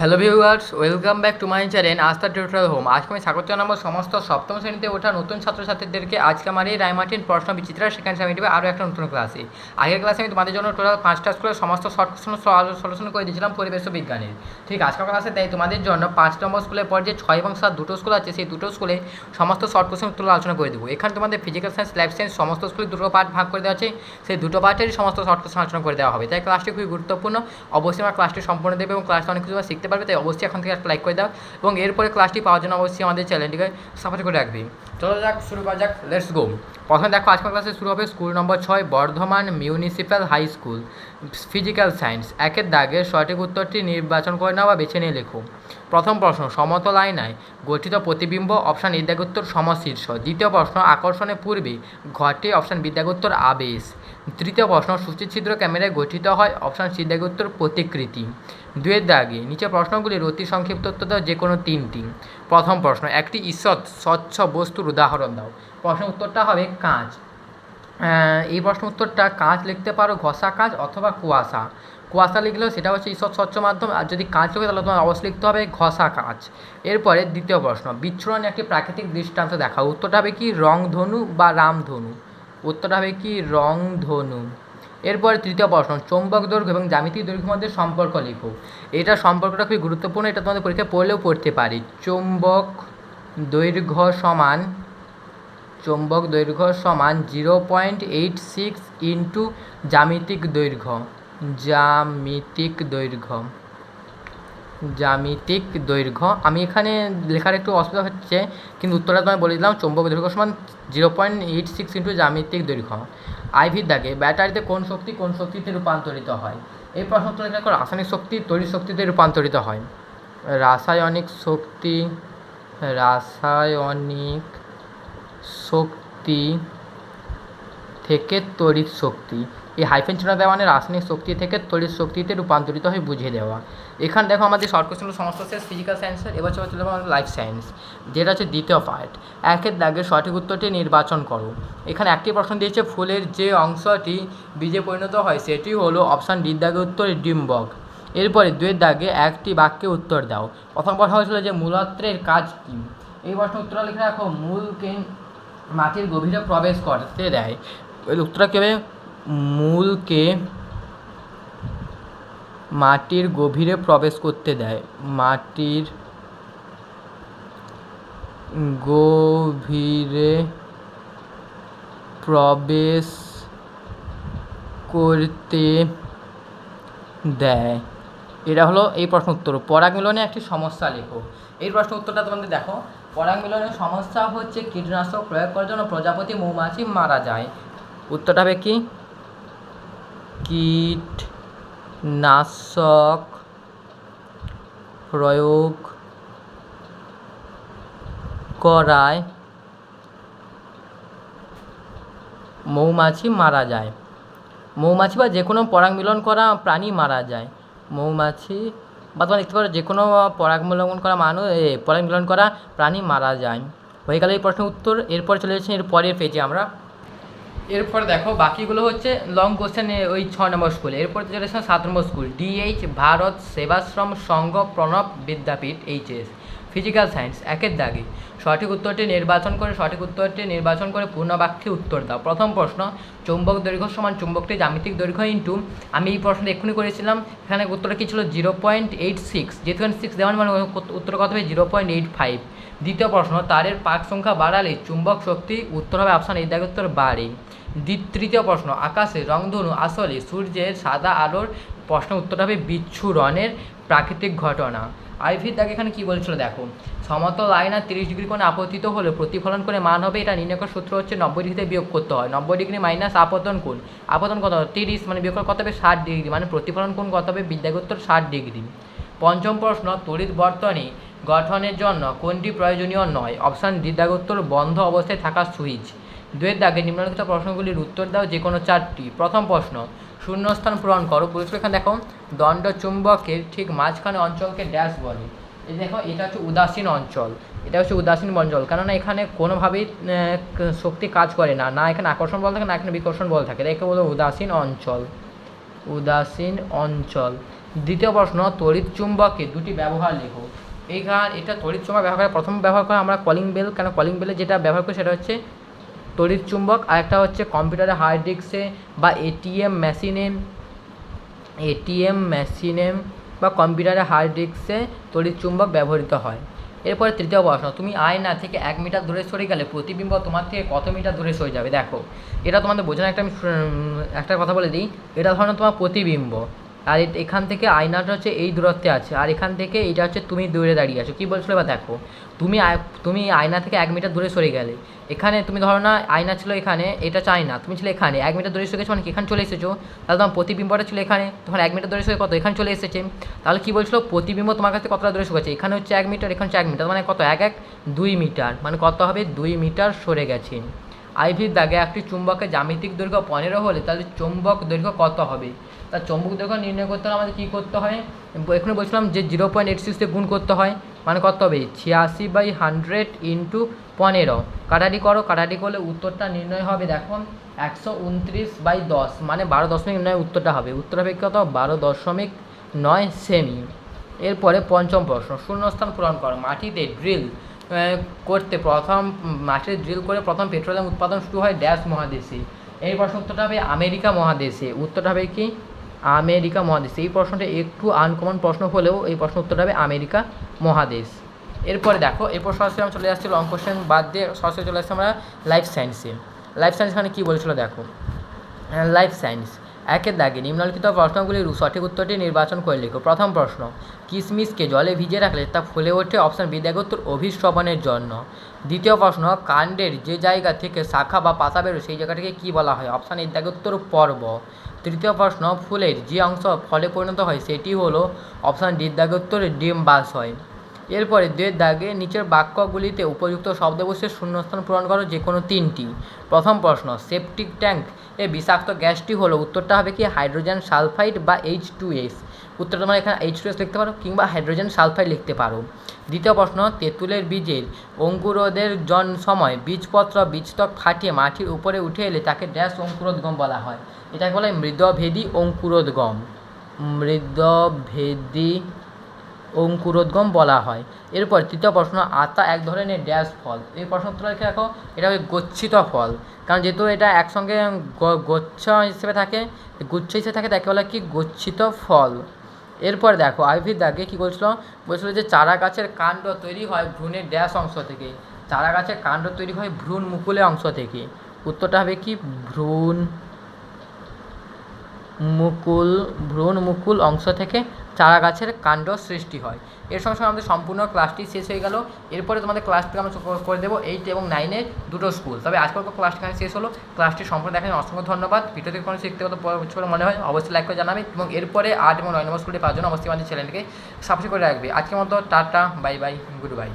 Hello viewers welcome back to my channel Astha Tutorial Home আজকে আমি স্বাগত জানাব সমস্ত সপ্তম শ্রেণীতে ওঠা নতুন ছাত্রছাত্রীদেরকে। আজকে আমার এই রায়মার্টিন প্রশ্ন বিচিত্রা, সেখানে আমি দেবে আরও একটা নতুন ক্লাসে আগের ক্লাসে আমি তোমাদের জন্য টোটাল পাঁচটা স্কুলের সমস্ত শর্ট কোশ্চেন সলিউশন করে দিয়েছিলাম পরিবেশ বিজ্ঞানের। ঠিক আজকের ক্লাসে তাই তোমাদের জন্য পাঁচ নম্বর স্কুলের পর যে ছয় এবং সাত দুটো স্কুল আছে, সেই দুটো স্কুলে সমস্ত শর্ট কোশ্চেন তুলে আলোচনা করে দেবো। এখানে তোমাদের ফিজিক্যাল সায়েন্স লাইফ সায়েন্স সমস্ত স্কুলে দুটো পার্ট ভাগ করে দেওয়া আছে। সেই দুটো পার্টেরই সমস্ত শর্ট কোশ্চেন আলোচনা করে দেওয়া হবে। তাই ক্লাসটি খুবই গুরুত্বপূর্ণ। অবশ্যই আমার ক্লাসটি সম্পূর্ণ দেবে এবং ক্লাসটা অনেক কিছু শিখতে পারবে, তাই অবশ্যই এখন থেকে একটা লাইক করে দাও এবং এরপরে ক্লাসটি পাওয়ার জন্য অবশ্যই আমাদের চ্যানেলটিকে সাপোর্ট করে রাখবি। চলো যাক, শুরু করা যাক লেটস গো প্রথমে দেখো, আজকের ক্লাসে শুরু হবে স্কুল নম্বর ছয়, Bardhaman Municipal High School physical science একের দাগে সঠিক উত্তরটি নির্বাচন করে নাও বা বেছে নিয়ে লেখো। প্রথম প্রশ্ন, সমতল আয়নায় গঠিত প্রতিবিম্ব অপশান বিদ্যাগুত্তর সমশীর্ষ। দ্বিতীয় প্রশ্ন, আকর্ষণের পূর্বে ঘটে অপশান বিদ্যাগুত্তর আবেশ। তৃতীয় প্রশ্ন, সূচিছিদ্র ক্যামেরায় গঠিত হয় অপশান সিদ্ধাগুত্তর প্রতিকৃতি। দুয়ের দাগে নিচে প্রশ্নগুলির অতি সংক্ষিপ্ত উত্তর দাও, যে কোনো তিনটি। প্রথম প্রশ্ন, একটি ঈষৎ স্বচ্ছ বস্তুর উদাহরণ দাও। প্রশ্ন উত্তরটা হবে কাঁচ। এই প্রশ্ন উত্তরটা কাঁচ লিখতে পারো, ঘষা কাঁচ অথবা কুয়াশা। কুয়াশা লিখলেও সেটা হচ্ছে ঈশ্বর স্বচ্ছ মাধ্যম, আর যদি কাঁচ লিখে তাহলে তোমার অবশ্যই লিখতে হবে ঘষা কাঁচ। এরপরে দ্বিতীয় প্রশ্ন, বিচ্ছুরণ একটি প্রাকৃতিক দৃষ্টান্ত দেখা উত্তরটা হবে কি রংধনু বা রামধনু? উত্তরটা হবে কি রংধনু? এরপরে তৃতীয় প্রশ্ন, চৌম্বক দৈর্ঘ্য এবং জ্যামিতিক দৈর্ঘ্যের মধ্যে সম্পর্ক লিখো। এটা সম্পর্কটা খুবই গুরুত্বপূর্ণ, এটা তোমাদের পরীক্ষায় পড়লেও পড়তে পারি। চৌম্বক দৈর্ঘ্য সমান, চৌম্বক দৈর্ঘ্য সমান zero point eight six into জ্যামিতিক দৈর্ঘ্য জ্যামিতিক দৈর্ঘ্য। জ্যামিতিক দৈর্ঘ্য, আমি এখানে লেখার একটু অসুবিধা হচ্ছে, কিন্তু উত্তরটা তোমায় বলে দিলাম, চৌম্বক দৈর্ঘ্য সমান zero point eight six into জ্যামিতিক দৈর্ঘ্য। আইভির দাগে ব্যাটারিতে কোন শক্তি কোন শক্তিতে রূপান্তরিত হয়? এই প্রশ্ন উত্তর লেখা রাসায়নিক শক্তি তড়িৎ শক্তিতে রূপান্তরিত হয়। রাসায়নিক শক্তি রাসায়নিক শক্তি থেকে তড়িৎ শক্তি। এই হাইফেন চিহ্ন দেওয়া মানে রাসায়নিক শক্তি থেকে তড়িৎ শক্তিতে রূপান্তরিত হয়ে বুঝিয়ে দেওয়া। এখানে দেখো আমাদের শর্ট কোশ্চেন সমস্ত শেষ ফিজিক্যাল সায়েন্সের এবার চলে চলে আমাদের লাইফ সায়েন্স যেটা হচ্ছে দ্বিতীয় পার্ট একের দাগে সঠিক উত্তরটি নির্বাচন করো। এখানে একটি প্রশ্ন দিয়েছে, ফুলের যে অংশটি বীজে পরিণত হয়, সেটি হলো অপশান ডির দাগে উত্তর ডিম্বক। এরপরে দুয়ের দাগে একটি বাক্যে উত্তর দাও। প্রথম প্রশ্ন হয়েছিল যে মূলত্রের কাজ কী? এই প্রশ্ন উত্তর লিখে রাখো মূলকে মাটির গভীরে প্রবেশ করতে দেয়। উত্তরটা কী হবে? মূলকে মাটির গভীরে প্রবেশ করতে দেয়। মাটির গভীরে প্রবেশ করতে দেয়। এটা হলো এই প্রশ্ন উত্তর। পরাগ মিলনে একটি সমস্যা লেখো। এই প্রশ্ন উত্তরটা তোমাদের দেখো। পরাগ মিলনের সমস্যা হচ্ছে কীটনাশক প্রয়োগ করার জন্য প্রজাপতি মৌমাছি মারা যায়। উত্তরটা হবে কি? কীটনাশক প্রয়োগ করায় মৌমাছি মারা যায়। মৌমাছি বা যে কোনো পরাগ মিলন করা প্রাণী মারা যায়। মৌমাছি বা তোমরা দেখতে পারো যে কোনো পরাগ মিলন করা মানুষ, এ, পরাগ মিলন করা প্রাণী মারা যায়। হয়ে গেল এই প্রশ্নের উত্তর, এরপর চলে যাচ্ছি, এর পরের পেজে আমরা। এরপর দেখো, বাকিগুলো হচ্ছে লং কোশ্চেন ওই ছ নম্বর স্কুল এরপর চলে সাত নম্বর school DH Bharat Sevashram Sangha Pranab Vidyapith HS physical science একের দাগে। সঠিক উত্তরটি নির্বাচন করে, সঠিক উত্তরটি নির্বাচন করে পূর্ণ বাক্যে উত্তর দাও। প্রথম প্রশ্ন, চুম্বক দৈর্ঘ্য সমান চুম্বকটি জ্যামিতিক দৈর্ঘ্য ইন্টু আমি এই প্রশ্নটা এক্ষুনি করেছিলাম, এখানে উত্তরটা কী ছিল? জিরো পয়েন্ট এইট সিক্স যেহেতু সিক্স দেওয়ার মানে উত্তর কত হবে? জিরো পয়েন্ট এইট ফাইভ দ্বিতীয় প্রশ্ন, তারের পাক সংখ্যা বাড়ালে চুম্বক শক্তি উত্তর হবে অপশান এই দাগে উত্তর বাড়ে। তৃতীয় প্রশ্ন, আকাশে রংধনু আসলে সূর্যের সাদা আলোর প্রশ্ন উত্তরটা হবে বিচ্ছুরণের প্রাকৃতিক ঘটনা। আইভির দাগ এখানে কী বলছিল? দেখো, সমতল আয়না তিরিশ ডিগ্রি কোণে আপতিত হলে প্রতিফলন করে মান হবে, এটা নির্ণয় করার সূত্র হচ্ছে নব্বই ডিগ্রিতে বিয়োগ করতে হয়। নব্বই ডিগ্রি মাইনাস আপতন কোণ। আপতন কত? তিরিশ মানে বিয়োগ কত হবে? ষাট ডিগ্রি। মানে প্রতিফলন কোণ কত হবে? বিদ্যাগোত্তর ষাট ডিগ্রি। পঞ্চম প্রশ্ন, তড়িৎ বর্তনী গঠনের জন্য কোনটি প্রয়োজনীয় নয়? অপশান দ্বিধাগোত্তর বন্ধ অবস্থায় থাকা সুইচ। দুয়ের দাগে নিম্নলিখিত প্রশ্নগুলির উত্তর দাও যে কোনো চারটি। প্রথম প্রশ্ন, শূন্যস্থান পূরণ করো। এখানে দেখো, দণ্ড চুম্বকের ঠিক মাঝখানে অঞ্চলকে ড্যাশ বলে। এই দেখো, এটা হচ্ছে উদাসীন অঞ্চল। এটা হচ্ছে উদাসীন অঞ্চল কেননা এখানে কোনোভাবেই শক্তি কাজ করে না। না এখানে আকর্ষণ বল থাকে, না এখানে বিকর্ষণ বল থাকে। এটাকে বলো উদাসীন অঞ্চল। উদাসীন অঞ্চল। দ্বিতীয় প্রশ্ন, তড়িৎ চুম্বকে দুটি ব্যবহার লেখো। এইখান, এটা তড়িৎ চুম্বক ব্যবহার করে, প্রথম ব্যবহার করে আমরা কলিং বেল কেন কলিং বেলে যেটা ব্যবহার করি সেটা হচ্ছে তড়িৎ চুম্বক, আর একটা হচ্ছে কম্পিউটারে হার্ড ডিস্কে বা এটিএম মেশিনে এটিএম মেশিনে বা কম্পিউটারে হার্ড ডিস্কে তড়িৎ চুম্বক ব্যবহৃত হয়। এরপরে তৃতীয় প্রশ্ন, তুমি আয়না থেকে এক মিটার দূরে সরে গেলে প্রতিবিম্ব তোমার থেকে কত মিটার দূরে সরে যাবে? দেখো, এটা তোমাদের বোঝানোর একটা আমি একটা কথা বলে দিই। এটা ধরো তোমার প্রতিবিম্ব। আর এখান থেকে আয়নাটা হচ্ছে এই দূরত্বে আছে। আর এখান থেকে এটা হচ্ছে তুমি দূরে দাঁড়িয়ে আছো। কী বলছিল এবার দেখো, তুমি তুমি আয়না থেকে এক মিটার দূরে সরে গেলে। এখানে তুমি ধরো না আয়না ছিল এখানে, এটা চাই না তুমি ছিল এখানে। এক মিটার দূরে সরে গেছো মানে এখানে চলে এসেছ। তাহলে তোমার প্রতিবিম্বটা ছিল এখানে তোমার এক মিটার দূরে সরে কত? এখানে চলে এসেছে। তাহলে কী বলছিল? প্রতিবিম্ব তোমার কাছে কতটা দূরে সরে গেছে এখানে হচ্ছে এক মিটার, এখানে হচ্ছে এক মিটার মানে কত? এক এক দুই মিটার মানে কত হবে? দুই মিটার সরে গেছে। আইভির দাগে একটি চুম্বকের জ্যামিতিক দৈর্ঘ্য পনেরো হলে তাহলে চুম্বক দৈর্ঘ্য কত হবে? তার চুম্বক দৈর্ঘ্য নির্ণয় করতে হলে আমাদের কী করতে হয়? এখানে বলছিলাম যে জিরো পয়েন্ট এইট সিক্স গুণ করতে হয় মানে কত হবে? ছিয়াশি বাই হান্ড্রেড ইন্টু পনেরো। কাটাটি করো কাটাটি করলে উত্তরটা নির্ণয় হবে, দেখো, একশো উনত্রিশ বাই দশ মানে বারো দশমিক নয় উত্তরটা হবে। উত্তর হবে কত? বারো দশমিক নয় সেমি এরপরে পঞ্চম প্রশ্ন, শূন্যস্থান পূরণ করো। মাটিতে ড্রিল করতে প্রথম, মাটিতে ড্রিল করে প্রথম পেট্রোলিয়াম উৎপাদন শুরু হয় ড্যাশ মহাদেশে। এই প্রশ্ন উত্তরটা হবে আমেরিকা মহাদেশে। উত্তরটা হবে কি? আমেরিকা মহাদেশ। এই প্রশ্নটা একটু আনকমন প্রশ্ন হলেও এই প্রশ্ন উত্তরটা হবে আমেরিকা মহাদেশ। এরপরে দেখো, এরপর সরাসরি আমরা চলে যাচ্ছি লং কোশ্চেন বাদ দিয়ে সরাসরি চলে আসছি আমরা লাইফ সায়েন্সে লাইফ সায়েন্স মানে কী বলেছিল দেখো? লাইফ সায়েন্স একের দাগে নিম্নলিখিত প্রশ্নগুলির সঠিক উত্তরটি নির্বাচন করে লিখো। প্রথম প্রশ্ন কিশমিশকে জলে ভিজিয়ে রাখলে তা ফুলে ওঠে? অপশান বি দেখো উত্তর অভিশ্রবণের জন্য। দ্বিতীয় প্রশ্ন, কাণ্ডের যে জায়গা থেকে শাখা বা পাতা বেরোয়, সেই জায়গাটাকে কী বলা হয়? অপশান উত্তর পর্ব। তৃতীয় প্রশ্ন, ফুলের যে অংশ ফলে পরিণত হয়, সেটি হলো অপশান ডির দাগে উত্তর ডিম্বাশয়। এরপরে দুয়ের দাগে নিচের বাক্যগুলিতে উপযুক্ত শব্দ বসে শূন্যস্থান পূরণ করো যে কোনো তিনটি। প্রথম প্রশ্ন, সেপটিক ট্যাঙ্ক এ বিষাক্ত গ্যাসটি হলো উত্তরটা হবে কি হাইড্রোজেন সালফাইড বা এইচ টু এস তোমরা এখানে এইচ টু এস লিখতে পারো কিংবা হাইড্রোজেন সালফাইড লিখতে পারো। দ্বিতীয় প্রশ্ন, তেঁতুলের বীজের অঙ্কুরোদের জন সময় বীজপত্র বীজত্বক ফাটিয়ে মাটির উপরে উঠে এলে তাকে ড্যাশ অঙ্কুরোদ্গম বলা হয়। এটাকে বলা হয় মৃদভেদী অঙ্কুরোদ্গম। মৃদভেদী অঙ্কুরোদ্গম বলা হয়। এরপর তৃতীয় প্রশ্ন, আতা এক ধরনের ড্যাশ ফল। এই প্রশ্ন উত্তর লিখে রাখো, এটা হবে গচ্ছিত ফল। কারণ যেহেতু এটা একসঙ্গে গুচ্ছ হিসেবে থাকে, গুচ্ছ হিসেবে থাকে, তাকে বলা কি? গচ্ছিত ফল। এরপর দেখো, আইভি দাগে কী বলছিল? বলছিল যে চারা গাছের কাণ্ড তৈরি হয় ভ্রূণের ড্যাশ অংশ থেকে। চারা গাছের কাণ্ড তৈরি হয় ভ্রূণ মুকুলে অংশ থেকে। উত্তরটা হবে কি? ভ্রূণ মুকুল ভ্রূণ মুকুল অংশ থেকে চারা গাছের কাণ্ড সৃষ্টি হয়। এর সঙ্গে সঙ্গে আমাদের সম্পূর্ণ ক্লাসটি শেষ হয়ে গেল। এরপরে তোমাদের ক্লাসটি আমরা ক- করে দেবো এইট এবং নাইনে দুটো স্কুল তবে আজকাল তো ক্লাসটি এখানে শেষ হলো। ক্লাসটি সম্পূর্ণ দেখার অসংখ্য ধন্যবাদ। ভিডিও থেকে কোনো শিখতে কত মনে হয়, অবশ্যই লাইক করে জানাবে এবং এরপরে আট এবং নয় নম্বর স্কুলটি পাওয়ার জন্য অবশ্যই আমাদের চ্যানেলকে সাবস্ক্রাইব করে রাখবে। আজকের মতো tata bye bye good bye